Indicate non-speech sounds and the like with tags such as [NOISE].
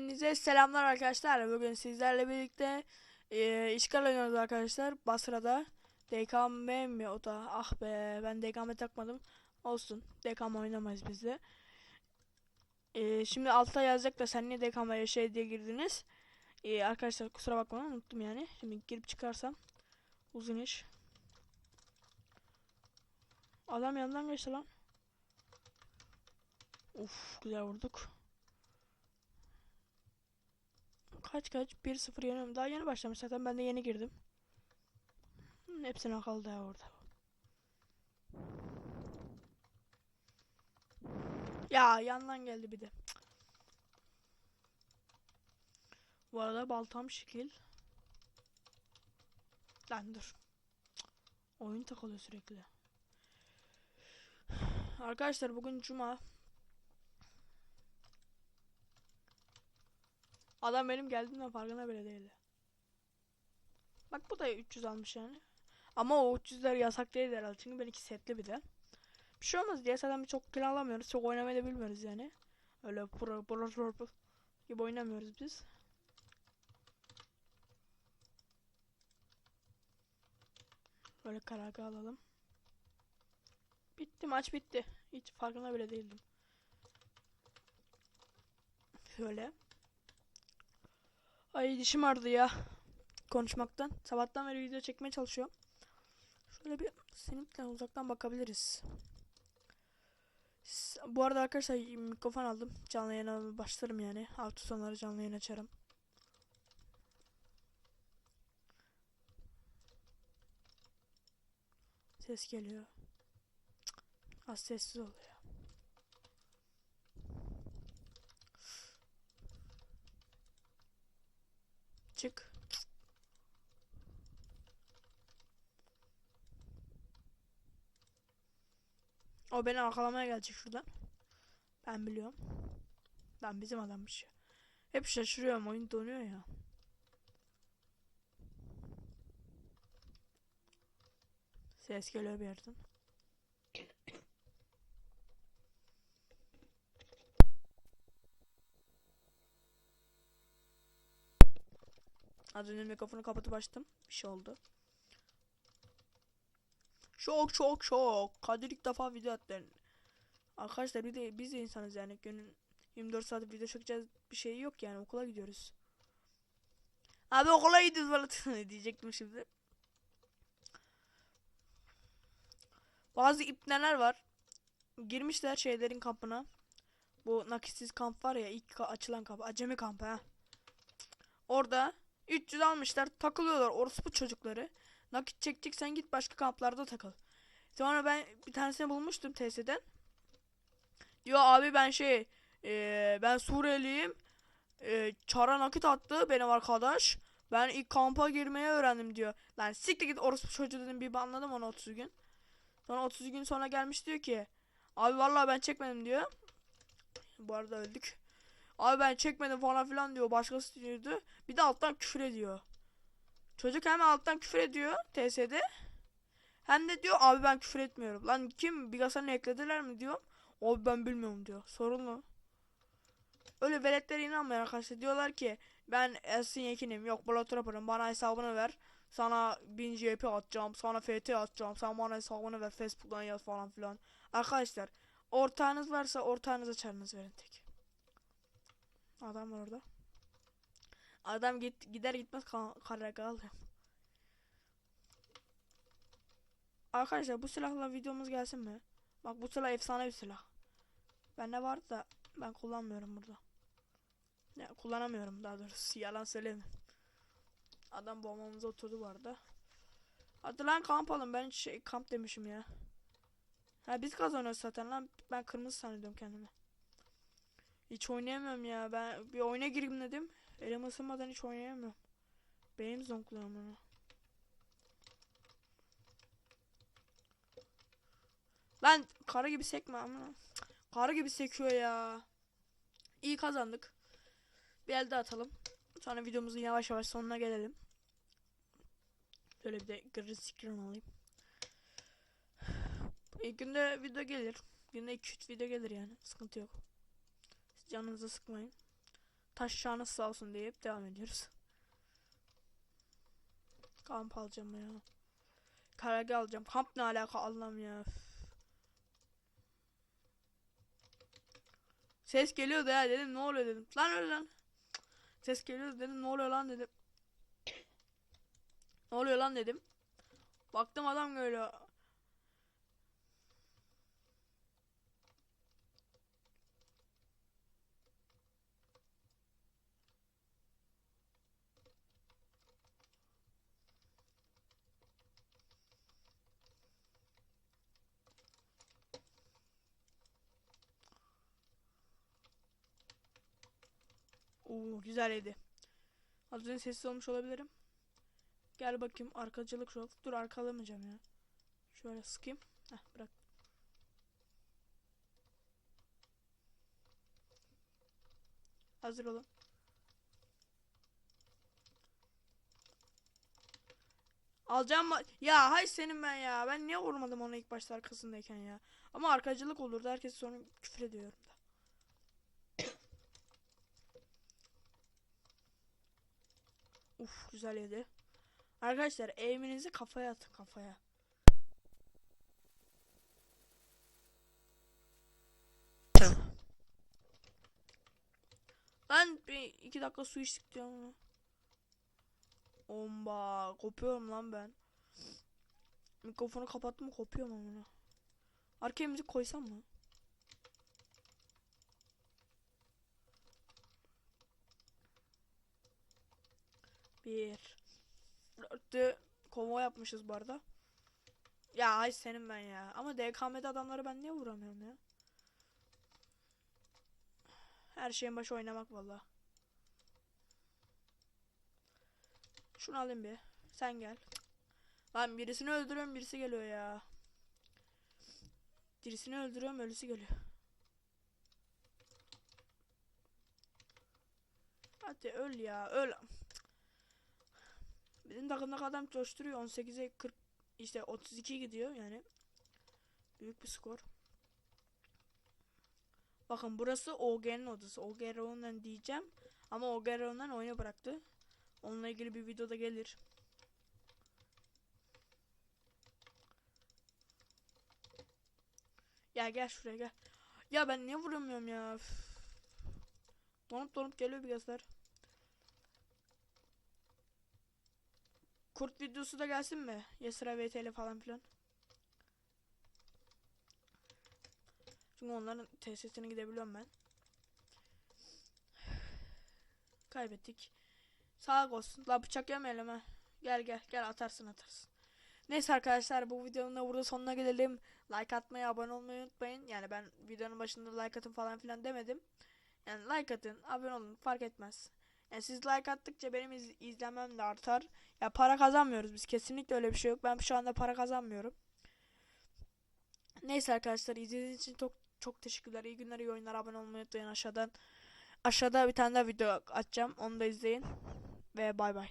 Hepinize selamlar arkadaşlar. Bugün sizlerle birlikte e, işgal oynuyoruz arkadaşlar. Basra'da. DKM mi o da? Ah be ben DKM takmadım. Olsun. DKM oynamayız biz de. E, şimdi altta yazacak da sen niye DKM'ye şey diye girdiniz. E, arkadaşlar kusura bakmayın unuttum yani. Şimdi girip çıkarsam. Uzun iş. Adam yandan geçti lan. Uf güzel vurduk. Kaç kaç? 1-0 yeniyorum. Daha yeni başlamış zaten. Ben de yeni girdim. Hmm, Hepsine kaldı ya orada. Ya yandan geldi bir de. Bu arada baltam şekil. Lan dur. Oyun takılıyor sürekli. Arkadaşlar bugün cuma. Adam benim geldiğimden farkına bile değildi. Bak bu da 300 almış yani. Ama o 300'ler yasak değil herhalde. Çünkü benimki setli bir de. Bir şey olmaz diye zaten çok kill alamıyoruz. Çok oynamayı da bilmiyoruz yani. Öyle pro pro pro pro gibi oynamıyoruz biz. Böyle karargah alalım. Bitti maç bitti. Hiç farkına bile değildim. Şöyle. Ay dişim ağrıdı ya. Konuşmaktan. Sabahtan beri video çekmeye çalışıyorum. Şöyle bir seninle uzaktan bakabiliriz. Bu arada arkadaşlar mikrofon aldım. Canlı yayına başlarım yani. Hafta sonları canlı yayın açarım. Ses geliyor. Az sessiz ol Çık. O beni arkalamaya gelecek şuradan. Ben biliyorum. Lan bizim adammış. Hep şaşırıyorum oyun donuyor ya. Ses geliyor bir yerden. Az önce mikrofonu kapatıp açtım. Bir şey oldu. Şok şok şok. Kadir ilk defa video attı. Arkadaşlar bir de biz de insanız yani. Günün 24 saat video çekeceğiz bir şey yok yani. Okula gidiyoruz. Abi okula gidiyoruz falan [LAUGHS] diyecektim şimdi. Bazı ipneler var. Girmişler şeylerin kampına. Bu nakitsiz kamp var ya ilk açılan kamp. Acemi kampı ha. Orada 300 almışlar takılıyorlar orospu çocukları. Nakit çekeceksen git başka kamplarda takıl. Sonra ben bir tanesini bulmuştum TS'den. Diyor abi ben şey eee, ben Suriyeliyim. Eee, çara nakit attı benim arkadaş. Ben ilk kampa girmeyi öğrendim diyor. Lan siktir git orospu çocuğu dedim bir anladım onu 30 gün. Sonra 30 gün sonra gelmiş diyor ki abi vallahi ben çekmedim diyor. Bu arada öldük. Abi ben çekmedim falan filan diyor. Başkası diyordu. Bir de alttan küfür ediyor. Çocuk hem alttan küfür ediyor TS'de. Hem de diyor abi ben küfür etmiyorum. Lan kim Bigasa'nı eklediler mi diyor. Abi ben bilmiyorum diyor. Sorunlu. Öyle veletlere inanmayın arkadaşlar. Diyorlar ki ben Ersin Yekin'im. Yok Blood Rapper'ım. Bana hesabını ver. Sana 1000 JP atacağım. Sana FT atacağım. Sen bana hesabını ver. Facebook'tan yaz falan filan. Arkadaşlar ortağınız varsa ortağınıza çarınız verin tek. Adam var orada. Adam git gider gitmez ka- karargah alıyor. Arkadaşlar bu silahla videomuz gelsin mi? Bak bu silah efsane bir silah. Bende vardı da ben kullanmıyorum burada. Ya kullanamıyorum daha doğrusu yalan söyleyeyim. Adam bombamıza oturdu bu arada. Hadi lan kamp alın ben şey kamp demişim ya. Ha biz kazanıyoruz zaten lan ben kırmızı sanıyordum kendimi. Hiç oynayamıyorum ya. Ben bir oyuna gireyim dedim. Elim ısınmadan hiç oynayamıyorum. Benim zonkluyor bunu. Lan karı gibi sekme ama. Karı gibi sekiyor ya. İyi kazandık. Bir elde atalım. Sonra videomuzun yavaş yavaş sonuna gelelim. Böyle bir de green screen alayım. İlk günde video gelir. Günde 2-3 video gelir yani. Sıkıntı yok. Canınızı sıkmayın. Taşşağınız sağ olsun deyip devam ediyoruz. Kamp alacağım ya. Karargah alacağım. Kamp ne alaka Allah'ım ya. Ses geliyordu ya dedim ne oluyor dedim. Lan öyle lan. Ses geliyordu dedim ne oluyor lan dedim. Ne oluyor lan dedim. Baktım adam geliyor. Oo güzel yedi. Az önce sessiz olmuş olabilirim. Gel bakayım arkacılık rol. Dur arkalamayacağım ya. Şöyle sıkayım. Heh bırak. Hazır olun. Alacağım mı? Ya hay senin ben ya. Ben niye vurmadım onu ilk başta arkasındayken ya. Ama arkacılık olurdu. Herkes sonra küfür ediyorum da. Uf güzel yedi. Arkadaşlar eğiminizi kafaya atın kafaya. Ben bir iki dakika su içtik diyorum. Omba kopuyorum lan ben. Mikrofonu kapattım kopuyorum amına. Arkaya koysam mı? Bir. Dörtte konvoy yapmışız bu arada. Ya ay senin ben ya. Ama DKM'de adamları ben niye vuramıyorum ya? Her şeyin başı oynamak valla. Şunu alayım bir. Sen gel. Lan birisini öldürüyorum birisi geliyor ya. Birisini öldürüyorum ölüsü geliyor. Hadi öl ya öl. Bizim takımdaki adam coşturuyor 18'e 40 işte 32 gidiyor yani. Büyük bir skor. Bakın burası OG'nin odası. OGRO'ndan diyeceğim. Ama OGRO'ndan oyunu bıraktı. Onunla ilgili bir videoda gelir. Ya gel şuraya gel. Ya ben niye vuramıyorum ya? Üf. Donup donup geliyor bir gözler. Kurt videosu da gelsin mi? Yasıra VTL falan filan. Çünkü onların tesisine gidebiliyorum ben. Kaybettik. Sağlık olsun. La bıçak yemeyelim ha. Gel gel gel atarsın atarsın. Neyse arkadaşlar bu videonun da burada sonuna gelelim. Like atmayı, abone olmayı unutmayın. Yani ben videonun başında like atın falan filan demedim. Yani like atın, abone olun fark etmez. Yani siz like attıkça benim iz- izlemem de artar. Ya para kazanmıyoruz biz. Kesinlikle öyle bir şey yok. Ben şu anda para kazanmıyorum. Neyse arkadaşlar izlediğiniz için çok çok teşekkürler. İyi günler, iyi oyunlar. Abone olmayı unutmayın aşağıdan. Aşağıda bir tane daha video atacağım. Onu da izleyin. Ve bay bay.